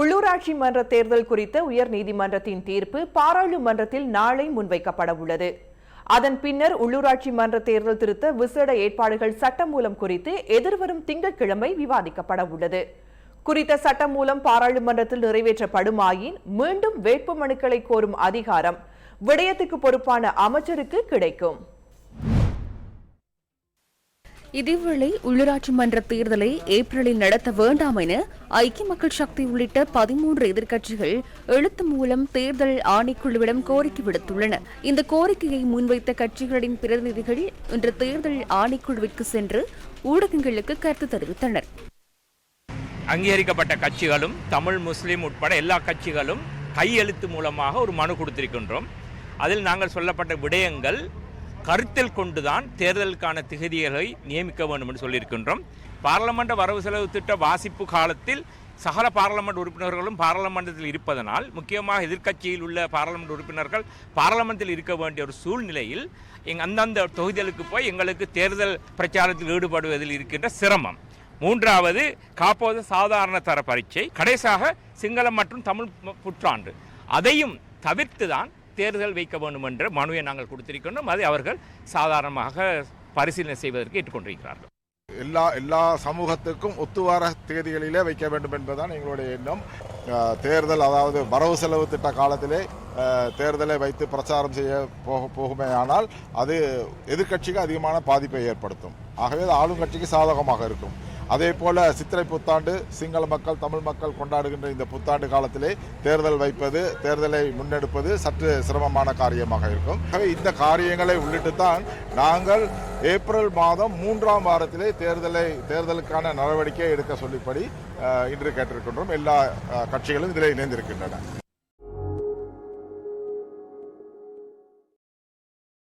உள்ளூராட்சி மன்ற தேர்தல் குறித்த உயர்நீதிமன்றத்தின் தீர்ப்பு பாராளுமன்றத்தில் நாளை முன்வைக்கப்பட உள்ளது. அதன் பின்னர் உள்ளூராட்சி மன்ற தேர்தல் திருத்த விசேட ஏற்பாடுகள் சட்டமூலம் குறித்து எதிர்வரும் திங்கட்கிழமை விவாதிக்கப்பட உள்ளது. குறித்த சட்டமூலம் பாராளுமன்றத்தில் நிறைவேற்றப்படுமாயின் மீண்டும் வேட்புமனுக்களை கோரும் அதிகாரம் விடயத்துக்கு பொறுப்பான அமைச்சருக்கு கிடைக்கும். இதேவேளை உள்ளூராட்சி மன்ற தேர்தலை ஏப்ரலில் நடத்த வேண்டாம் என ஐக்கிய மக்கள் சக்தி உள்ளிட்ட பதிமூன்று எதிர்க்கட்சிகள் எழுத்து மூலம் தேர்தல் ஆணைக்குழுவிடம் கோரிக்கை விடுத்துள்ளன. இந்த கோரிக்கையை முன்வைத்த கட்சிகளின் பிரதிநிதிகள் இன்று தேர்தல் ஆணைக்குழுவிற்கு சென்று ஊடகங்களுக்கு கருத்து தெரிவித்தனர். அங்கீகரிக்கப்பட்ட கட்சிகளும் தமிழ் முஸ்லீம் உட்பட எல்லா கட்சிகளும் கையெழுத்து மூலமாக ஒரு மனு கொடுத்திருக்கின்றோம். அதில் நாங்கள் சொல்லப்பட்ட விடயங்கள் கருத்தில் கொண்டுதான் தேர்தலுக்கான திகதிகளை நியமிக்க வேண்டும் என்று சொல்லியிருக்கின்றோம். பாராளுமன்ற வரவு செலவு திட்ட வாசிப்பு காலத்தில் சகல பாராளுமன்ற உறுப்பினர்களும் பாராளுமன்றத்தில் இருப்பதனால் முக்கியமாக எதிர்க்கட்சியில் உள்ள பாராளுமன்ற உறுப்பினர்கள் பாராளுமன்றத்தில் இருக்க வேண்டிய ஒரு சூழ்நிலையில் எங் அந்தந்த தொகுதிகளுக்கு போய் எங்களுக்கு தேர்தல் பிரச்சாரத்தில் ஈடுபடுவதில் இருக்கின்ற சிரமம். மூன்றாவது காப்போது சாதாரண தர பரீட்சை கடைசியாக சிங்களம் மற்றும் தமிழ் புற்றாண்டு அதையும் தவிர்த்து தான் தேர்தல் வைக்க வேண்டும் என்ற மனுவை நாங்கள் கொடுத்திருக்கின்றோம். அதை அவர்கள் சாதாரணமாக பரிசீலனை செய்வதற்கு ஏற்றுக்கொண்டிருக்கிறார்கள். எல்லா எல்லா சமூகத்துக்கும் ஒத்துவார தேதிகளிலே வைக்க வேண்டும் என்பதுதான் எங்களுடைய எண்ணம். தேர்தல் அதாவது வரவு செலவு திட்ட காலத்திலே தேர்தலை வைத்து பிரச்சாரம் செய்ய போக போகுமேயானால் அது எதிர்க்கட்சிக்கு அதிகமான பாதிப்பை ஏற்படுத்தும். ஆகவே அது ஆளும் கட்சிக்கு சாதகமாக இருக்கும். அதே போல சித்திரை புத்தாண்டு சிங்கள மக்கள் தமிழ் மக்கள் கொண்டாடுகின்ற இந்த புத்தாண்டு காலத்திலே தேர்தல் வைப்பது தேர்தலை முன்னெடுப்பது சற்று சிரமமான காரியமாக இருக்கும். இந்த காரியங்களை உள்ளிட்டு தான் நாங்கள் ஏப்ரல் மாதம் மூன்றாம் வாரத்திலே தேர்தலை தேர்தலுக்கான நடவடிக்கை எடுக்க சொல்லிப்படி இன்று கேட்டிருக்கின்றோம். எல்லா கட்சிகளும் இதில் இணைந்திருக்கின்றன.